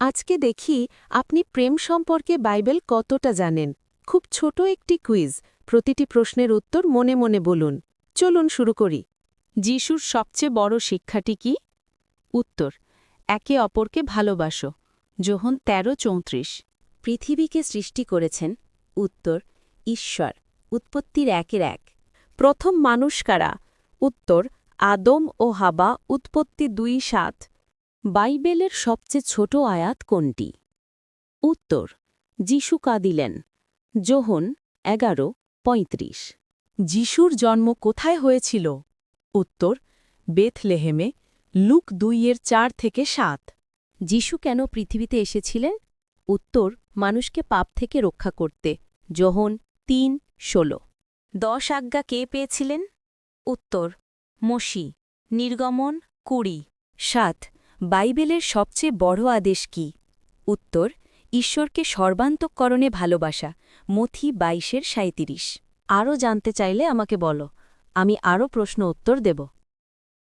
আজকে দেখি আপনি প্রেম সম্পর্কে বাইবেল কতটা জানেন। খুব ছোট একটি কুইজ। প্রতিটি প্রশ্নের উত্তর মনে মনে বলুন। চলুন শুরু করি। যিশুর সবচেয়ে বড় শিক্ষাটি কি? উত্তর, একে অপরকে ভালোবাসো। যোহন তেরো চৌত্রিশ। পৃথিবীকে সৃষ্টি করেছেন। উত্তর, ঈশ্বর। উৎপত্তির একের এক। প্রথম মানুষ কারা? উত্তর, আদম ও হাবা। উৎপত্তি দুই সাত। বাইবেলের সবচেয়ে ছোট আয়াত কোনটি? উত্তর যিশু কাঁদিলেন। যোহন এগারো পঁয়ত্রিশ। যিশুর জন্ম কোথায় হয়েছিল? উত্তর বেথলেহেমে লুক দুইয়ের চার থেকে সাত। যিশু কেন পৃথিবীতে এসেছিলেন? উত্তর মানুষকে পাপ থেকে রক্ষা করতে। যোহন তিন ষোলো। দশ আজ্ঞা কে পেয়েছিলেন? উত্তর মসি। নির্গমন কুড়ি সাত। বাইবেলের সবচেয়ে বড় আদেশ কি? উত্তর, ঈশ্বরকে সর্বান্তকরণে ভালোবাসা, মথি বাইশের সাঁত্রিশ আরও জানতে চাইলে আমাকে বলো, আমি আরও প্রশ্ন উত্তর দেব।